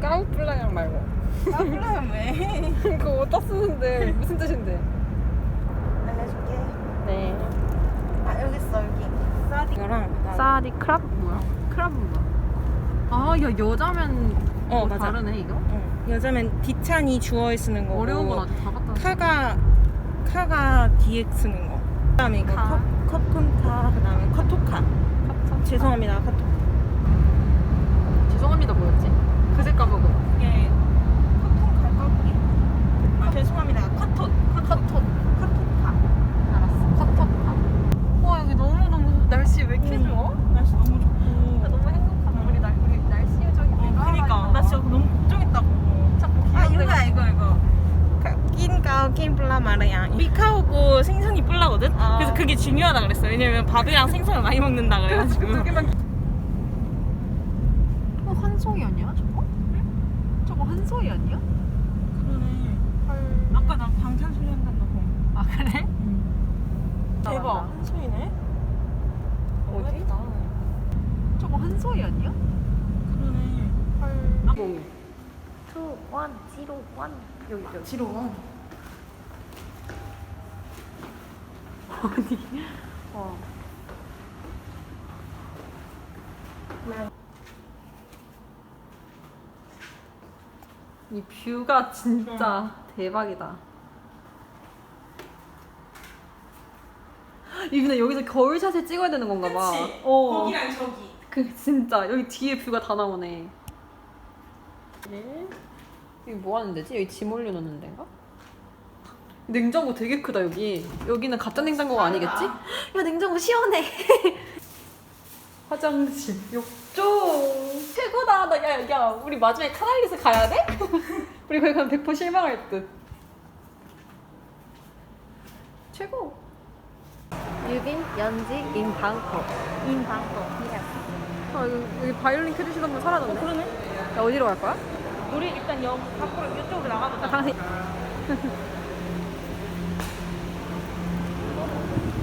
까우플라양 말고 까불라면 왜? 그거 어디다 쓰는데 무슨 뜻인데? 알려줄게. 네 아 여기 있어 여기. 사디. 이거랑 사디 크랍 뭐야? 크랍은 뭐야? 아야 여자면 어, 뭐 맞아. 다르네 이거? 응. 여자면 디찬이 주어에 쓰는 거고. 어려운 건 아직 다 갖다 카가 카가 뒤에 쓰는 거. 그다음에 이거 카. 컵 컵콘카 그다음에 커토카. 카- 죄송합니다 카토. 죄송합니다 뭐였지? 그새 까먹어 이게 커톤 갈거기. 아 죄송합니다 커토 컷톳 커토카. 알았어 컷톳 와 여기 너무 너무 날씨 왜 이렇게 좋아? 날씨 너무 좋고. 나 너무 행복하다 우리, 날, 우리 날씨 요정이 어, 그니까 나 진짜 너무 걱정했다고. 자꾸 아 귀여운 이거야 이거 이거 낀가오 낀플라 마르야 미카오고 생선이 뿔라거든? 아. 그래서 그게 중요하다 그랬어 왜냐면 밥이랑 생선을 많이 먹는다 그래가지고 두 개만 어 한송이 아니야 저거? 저거 한송이 아니야? 그러네 헐 아까 나 방탄소년단 나고 아 그래? 대박. 한소이네 어디? 저거 한송이 아니야? 그러네 헐 아. 투, 원, 지로, 원 여기 여기 지로원 어디? 어. 이 뷰가 진짜 대박이다. 이분은 여기서 겨울샷을 찍어야 되는 건가 봐. 그치? 어. 거기랑 저기 그 진짜 여기 뒤에 뷰가 다 나오네. 네. 여기 뭐 하는 데지? 여기 짐 올려놓는 데인가? 냉장고 되게 크다 여기. 여기는 가짜 냉장고가 아니겠지? 야 냉장고 시원해. 화장실, 욕조 최고다. 나 야, 야 우리 마지막에 카나리스 가야 돼? 우리 거기 가면 100% 실망할 듯. 최고. 유빈, 연지, 임방커. 인방거 아 여기, 여기 바이올린 켜주시던 분 사라졌네. 그러네 야 어디로 갈 거야? 우리 일단 여 밖으로 이쪽으로 나가보자 당신.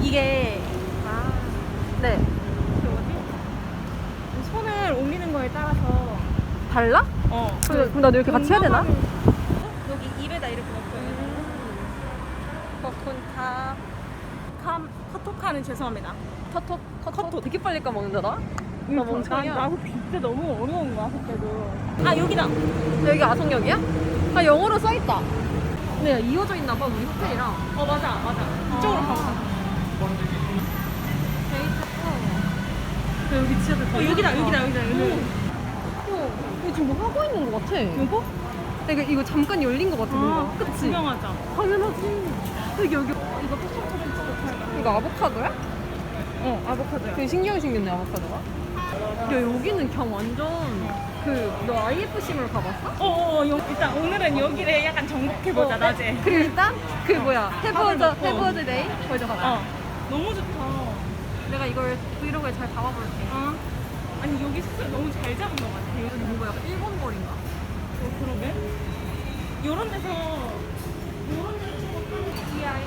이게 아 네 옮기는 거에 따라서 달라? 어 그럼 그럼 나도 이렇게 같이 해야 되나? 여기 입에다 이렇게 넣고 코쿤타 캄 카토카는 죄송합니다. 터톡 커터 되게 빨리 까먹는다 나. 나 멍청이야. 나도 진짜 너무 어려운 거야 그때도. 아 여기다. 여기 아성역이야? 아 영어로 써 있다. 네 이어져 있나 봐 우리 호텔이랑. 어 맞아 맞아. 이쪽으로 가보자. 야, 여기 진짜 어 여기다 여기다 여기다 여기. 어, 이거 지금 뭐 하고 있는 거 같아. 이거? 이거 이거 잠깐 열린 거 같아 뭔가. 아 그치? 구경하자. 당연하지. 여기 여기 이거 사진 찍어. 이거 아보카도야? 어 아보카도야. 되게 신기하게 생겼네 아보카도가. 야 여기는 그냥 완전 그 너 IFC몰 가봤어? 어어 일단 오늘은 여기를 약간 정복해보자 어, 낮에. 그리고 일단 그 뭐야 해버드 먹고. 해버드 데이 거기서 가자. 어 너무 좋다. 내가 이걸 브이로그에 잘 담아볼게. 어 아니 여기 숙소 너무 잘 잡은 것 같아. 여기 뭔가 약간 일본 거리인가? 어 그러게. 요런 데서 요런 데서 찍었던 DI야. 야,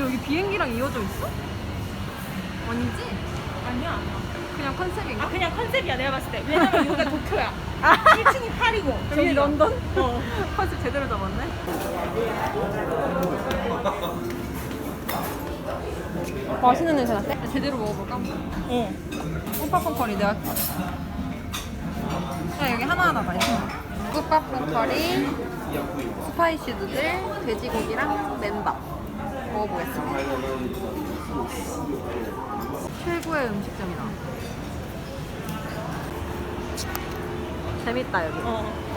여기 비행기랑 이어져 있어? 아니지? 아니야 아니야. 그냥 컨셉인가? 아 그냥 컨셉이야 내가 봤을 때 왜냐면 여기가 도쿄야 1층이 파리고 여기 런던? 어. 컨셉 제대로 잡았네. 맛있는 냄새 나대? 제대로 먹어볼까? 어. 꽃밥콘 커리 내가 할게. 야 여기 하나하나 맛있어. 꽃밥콘 커리, 스파이시 누들, 돼지고기랑 맨밥 먹어보겠습니다. 최고의 음식점이다. 재밌다 여기. 어.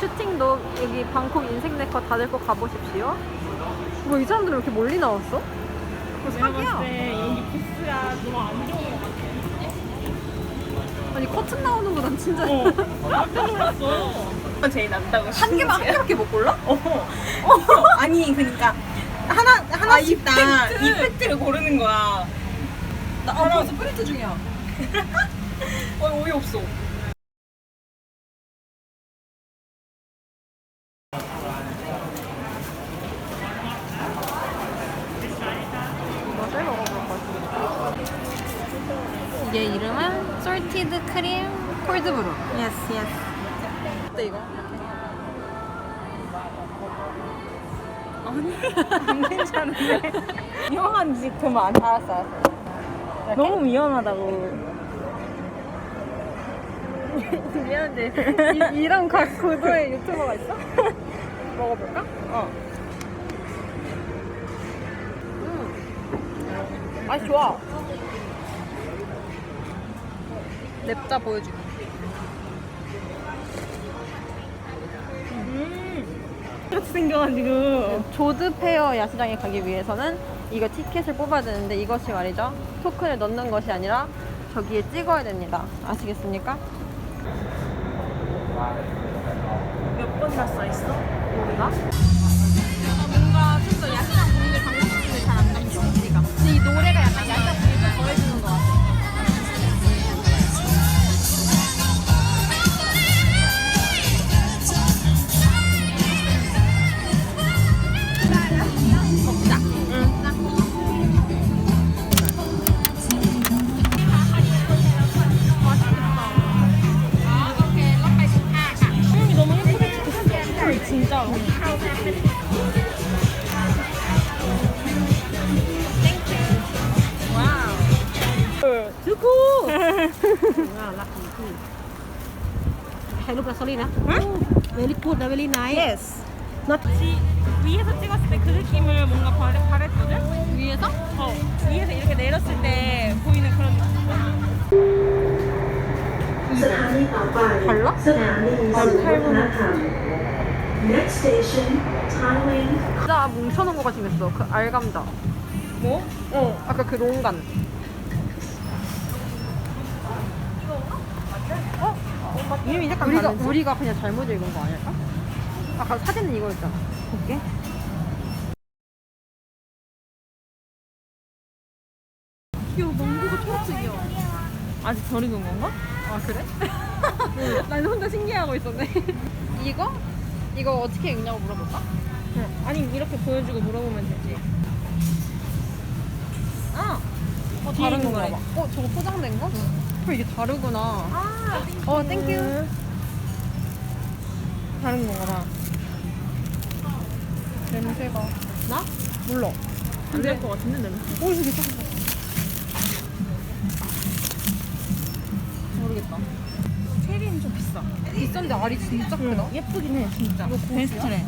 슈팅도 여기 방콕 인생 네컷 다들 꼭 가보십시오. 뭐이 사람들은 왜 이렇게 멀리 나왔어? 뭐 내가. 봤을 때 여기 부스가 너무 안 좋은 것 같아 아니 커튼 나오는 거난 진짜 어. 깜짝 놀랐어 제일 낫다고 한 개만 한 개밖에 못 골라? 어. 아니 그니까 하나 하나씩 다 이펙트. 이펙트를 고르는 거야 나 아, 벌써 프린트 중이야. 어 어이 없어 이게 이름은 솔티드 크림 콜드브루. 예스 예스. 어때 이거? 안 괜찮은데. 위험한 짓 그만 안 알았어 알았어. 너무 위험하다고. 미안한데 이, 이런 각 구도의 유튜버가 있어? 먹어볼까? 어. 음. 맛이 좋아. 냅다 보여줄게. 음. 이렇게 생겨가지고. 조드 페어 야시장에 가기 위해서는 이거 티켓을 뽑아야 되는데 이것이 말이죠. 토큰을 넣는 것이 아니라 저기에 찍어야 됩니다. 아시겠습니까? 몇번 났어 있어? 모르나? 뭔가 좀 더 야시장 분위기 방금 분위기 잘안 담겨 우리가. 근데 이 노래가 약간 진짜. Cucu. Hello, sorry, na. Very 나 위에서 찍었을 때 그 느낌을 뭔가 바랬거든? 위에서? 어. 위에서 이렇게 내렸을 때 보이는 그런 느낌. 음. 달라? 음. 아, 응. 바로 Next station Thailand 진짜 뭉쳐놓은 거가 생겼어. 그 알감자. 뭐? 어. 아까 그 롱간. 이름이 약간 우리가, 다른데? 우리가 그냥 잘못 읽은 거 아닐까? 아까 사진은 이거였잖아. 볼게. 이거 망고가 초록색이야. 아직 덜 익은 건가? 아, 그래? 난 혼자 신기해하고 있었네. 이거? 이거 어떻게 읽냐고 물어볼까? 응. 아니 이렇게 보여주고 물어보면 되지. 아. 어, 뒤에 다른 있는 건가 거래. 봐. 어, 저거 포장된 거? 어, 이게 다르구나. 아. 어, 땡큐. 다른 건가 봐. 냄새가. 나? 몰라. 안될 것 같은데 냄새. 오, 이거 괜찮다. 모르겠다. 체리는 좀 비싸. 비싼데 알이 진짜 크다. 예쁘긴 해 진짜. 이거 고수야? 베스트래.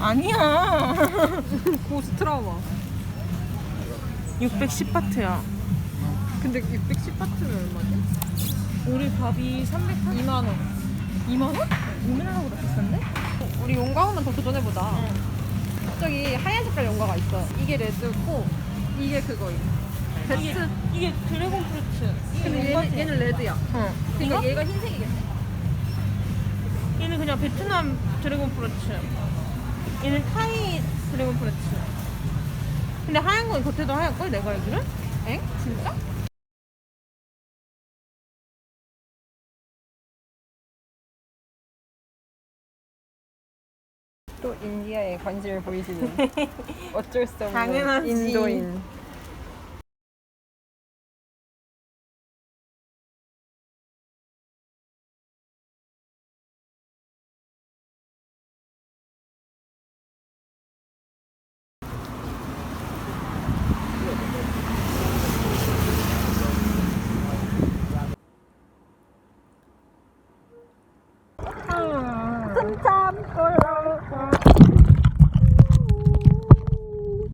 아니야. 고스 트라우마. 610바트야. 근데 610바트면 얼마지? 우리 밥이 380. 2만 원. 2만 원? 우리나라보다 비싼데? 우리 용가 한번 더 도전해보자. 저기 하얀 색깔 용가가 있어. 이게 레드고 이게 그거임. 이게, 베스트. 이게 드래곤 프루트. 근데? 얘는, 얘는 레드야. 어. 그러니까 이거? 얘가 흰색이겠네. 얘는 그냥 베트남 드래곤 프루트. 얘는 타이 드래곤 프루트. 근데 하얀 건 겉에도 하얀 걸 내가 알기로? 엥? 진짜? 또 인디아에 관심을 보이시는 어쩔 수 없는 당연하지. 인도인.